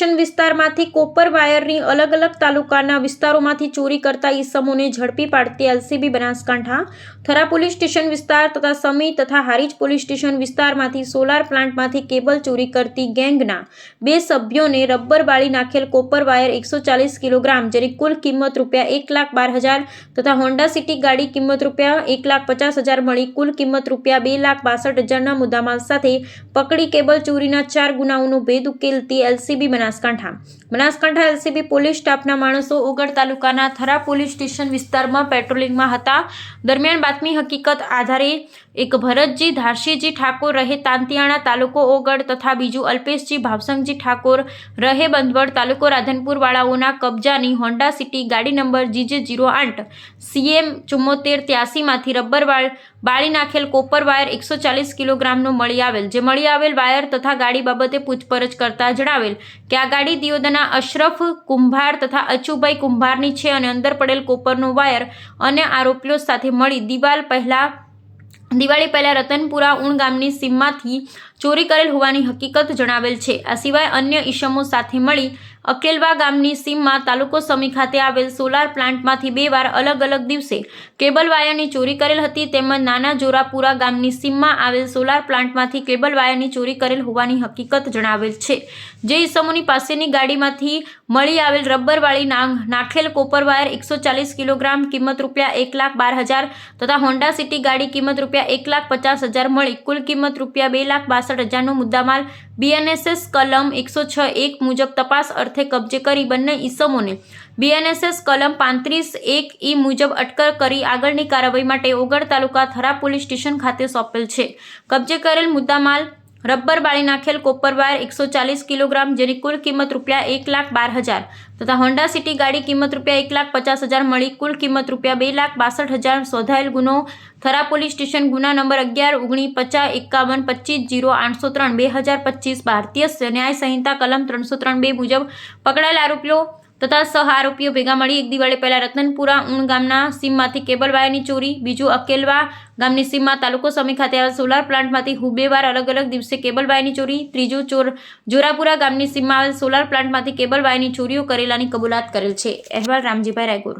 વિસ્તારમાંથી કોપર વાયરની અલગ અલગ તાલુકાના વિસ્તારોમાંથી ચોરી કરતા ઈસમોને ઝડપી પાડતી LCB Banaskantha, Thara police station વિસ્તાર તથા સમી તથા હારીજ પોલીસ સ્ટેશન વિસ્તારમાંથી સોલાર પ્લાન્ટમાંથી કેબલ ચોરી કરતી ગેંગના બે સભ્યોને રબર બાળી નાખેલ કોપર વાયર એકસો ચાલીસ કિલોગ્રામ, જેની કુલ કિંમત રૂપિયા એક લાખ બાર હજાર તથા હોન્ડા સિટી ગાડી કિંમત રૂપિયા એક લાખ પચાસ હજાર મળી. કુલ કિંમત રૂપિયા બે લાખ બાસઠ હજારના મુદ્દામાલ સાથે પકડી કેબલ ચોરીના ચાર ગુનાઓનો ભેદ ઉકેલતી LCB Banaskantha. Banaskantha LCB police સ્ટાફના માણસો ઓગળ તાલુકાના થરા પોલીસ સ્ટેશન વિસ્તારમાં પેટ્રોલિંગમાં હતા. દરમિયાન બાતમી હકીકત આધારે એક ભરતજી, ધારશીજી ઠાકોર રહે તાંતિયાણા તાલુકો ઓગળ તથા બીજું અલ્પેશજી, ભાવસંગજી ઠાકોર રહે બંધવડ તાલુકો રાધનપુર વાળાઓના કબજાની હોન્ડા સિટી ગાડી નંબર જીજે જીરો આઠ. સીએમ ચુમ્મોતેર ત્યાસીમાંથી રબર વાળ, બાળી નાખેલ કોપર વાયર એકસો ચાલીસ કિલોગ્રામનો મળી આવેલ. જે મળી આવેલ વાયર તથા ગાડી બાબતે પૂછપરછ કરતા જણાવેલ. કે આ ગાડી દિયોદના અશરફ કુંભાર તથા અચુભાઈ કુંભારની છે અને અંદર પડેલ કોપરનો વાયર અને આરોપીઓ સાથે મળી દિવાલ પહેલા દિવાળી પહેલા રતનપુરા ઉણ ગામની સીમમાંથી ચોરી કરેલ હોવાની હકીકત જણાવેલ છે. આ સિવાય અન્ય ઈસમો સાથે મળી અકેલવા ગામની સીમમાં તાલુકો સમી ખાતે આવેલ સોલાર પ્લાન્ટમાંથી બે વાર અલગ અલગ દિવસે કેબલ વાયરની ચોરી કરેલ હતી તેમજ નાના જોરાપુરા ગામની સીમમાં આવેલ સોલાર પ્લાન્ટમાંથી કેબલ વાયરની ચોરી કરેલ હોવાની હકીકત જણાવેલ છે. જે ઈસમોની પાસેની ગાડીમાંથી મળી આવેલ રબરવાળી નાંગ નાખેલ કોપર વાયર એકસો ચાલીસ કિલોગ્રામ કિંમત રૂપિયા એક લાખ બાર હજાર તથા હોન્ડા સિટી ગાડી કિંમત રૂપિયા એક લાખ પચાસ હજાર મળી કુલ કિંમત રૂપિયા બે લાખ બાસઠ હજારનો મુદ્દામાલ બીએનએસએસ કલમ એકસો છ એક મુજબ તપાસ અર્થે કબજે કરી બંને ઈસમોને બીએનએસએસ કલમ પાંત્રીસ એક ઈ મુજબ અટકર કરી આગળની કાર્યવાહી માટે ઓગળ તાલુકા થરા પોલીસ સ્ટેશન ખાતે સોંપેલ છે. કબજે કરેલ મુદ્દામાલ રબર બાળી નાખેલ કોપર વાયર એકસો ચાલીસ કિલોગ્રામ જેની કુલ કિંમત રૂપિયા એક લાખ બાર હજાર તથા હોન્ડા સિટી ગાડી કિંમત રૂપિયા એક લાખ પચાસ હજાર મળી કુલ કિંમત રૂપિયા બે લાખ બાસઠ હજાર શોધાયેલ ગુનો. થરા પોલીસ સ્ટેશન ગુના નંબર અગિયાર, ઓગણી, પચાસ, એકાવન, પચીસ, જીરો, આઠસો ત્રણ, બે હજાર પચીસ ભારતીય ન્યાય સંહિતા કલમ ત્રણસો ત્રણ બે મુજબ પકડાયેલ આરોપીઓ તથા સહ આરોપીઓ ભેગા મળી એક દિવાળી પહેલા રતનપુરા ઉણ ગામના સીમમાંથી કેબલ વાયરની ચોરી, બીજું અકેલવા ગામની સીમમાં તાલુકો સમી ખાતે આવેલ સોલાર પ્લાન્ટમાંથી હુબેવાર અલગ અલગ દિવસે કેબલ વાયરની ચોરી, ત્રીજું ચોર જોરાપુરા ગામની સીમમાં આવેલ સોલાર પ્લાન્ટમાંથી કેબલ વાયરની ચોરીઓ કરેલાની કબૂલાત કરેલ છે. અહેવાલ રામજીભાઈ રાયગોર.